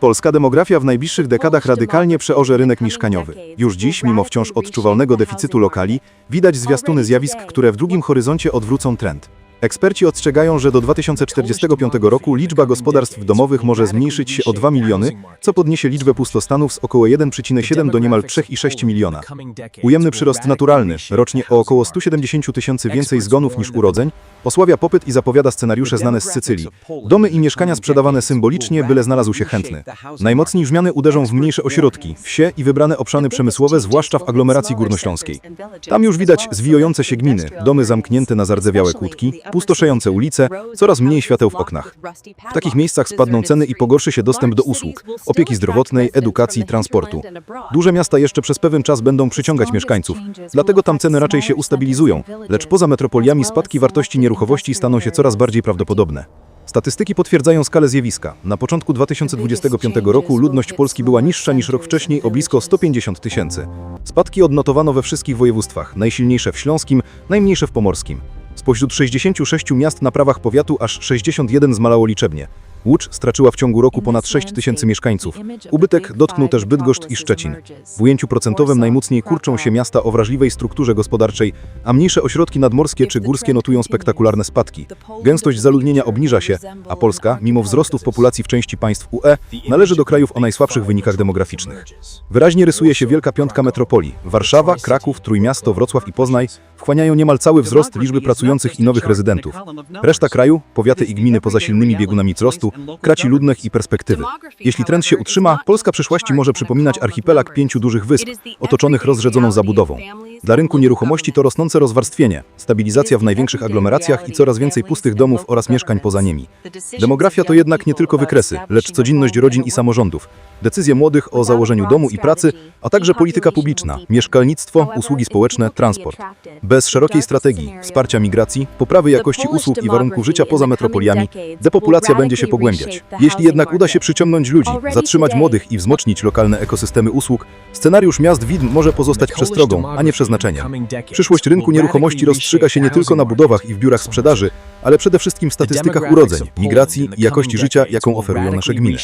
Polska demografia w najbliższych dekadach radykalnie przeorze rynek mieszkaniowy. Już dziś, mimo wciąż odczuwalnego deficytu lokali, widać zwiastuny zjawisk, które w długim horyzoncie odwrócą trend. Eksperci ostrzegają, że do 2045 roku liczba gospodarstw domowych może zmniejszyć się o 2 miliony, co podniesie liczbę pustostanów z około 1,7 do niemal 3,6 miliona. Ujemny przyrost naturalny, rocznie o około 170 tysięcy więcej zgonów niż urodzeń, osłabia popyt i zapowiada scenariusze znane z Sycylii. Domy i mieszkania sprzedawane symbolicznie, byle znalazł się chętny. Najmocniej zmiany uderzą w mniejsze ośrodki, wsie i wybrane obszary przemysłowe, zwłaszcza w aglomeracji górnośląskiej. Tam już widać zwijające się gminy, domy zamknięte na zardzewiałe kłódki, pustoszejące ulice, coraz mniej świateł w oknach. W takich miejscach spadną ceny i pogorszy się dostęp do usług, opieki zdrowotnej, edukacji, transportu. Duże miasta jeszcze przez pewien czas będą przyciągać mieszkańców, dlatego tam ceny raczej się ustabilizują, lecz poza metropoliami spadki wartości nieruchomości staną się coraz bardziej prawdopodobne. Statystyki potwierdzają skalę zjawiska. Na początku 2025 roku ludność Polski była niższa niż rok wcześniej o blisko 150 tysięcy. Spadki odnotowano we wszystkich województwach, najsilniejsze w Śląskim, najmniejsze w Pomorskim. Spośród 66 miast na prawach powiatu aż 61 zmalało liczebnie. Łódź straciła w ciągu roku ponad 6 tysięcy mieszkańców. Ubytek dotknął też Bydgoszcz i Szczecin. W ujęciu procentowym najmocniej kurczą się miasta o wrażliwej strukturze gospodarczej, a mniejsze ośrodki nadmorskie czy górskie notują spektakularne spadki. Gęstość zaludnienia obniża się, a Polska, mimo wzrostów populacji w części państw UE, należy do krajów o najsłabszych wynikach demograficznych. Wyraźnie rysuje się wielka piątka metropolii. Warszawa, Kraków, Trójmiasto, Wrocław i Poznań wchłaniają niemal cały wzrost liczby pracujących i nowych rezydentów. Reszta kraju, powiaty i gminy poza silnymi biegunami wzrostu, traci ludność i perspektywy. Jeśli trend się utrzyma, Polska przyszłości może przypominać archipelag pięciu dużych wysp, otoczonych rozrzedzoną zabudową. Dla rynku nieruchomości to rosnące rozwarstwienie, stabilizacja w największych aglomeracjach i coraz więcej pustych domów oraz mieszkań poza nimi. Demografia to jednak nie tylko wykresy, lecz codzienność rodzin i samorządów. Decyzje młodych o założeniu domu i pracy, a także polityka publiczna, mieszkalnictwo, usługi społeczne, transport. Bez szerokiej strategii, wsparcia migracji, poprawy jakości usług i warunków życia poza metropoliami, depopulacja będzie się pogłębiać. Jeśli jednak uda się przyciągnąć ludzi, zatrzymać młodych i wzmocnić lokalne ekosystemy usług, scenariusz miast widm może pozostać przestrogą, a nie przeznaczeniem. Przyszłość rynku nieruchomości rozstrzyga się nie tylko na budowach i w biurach sprzedaży, ale przede wszystkim w statystykach urodzeń, migracji i jakości życia, jaką oferują nasze gminy.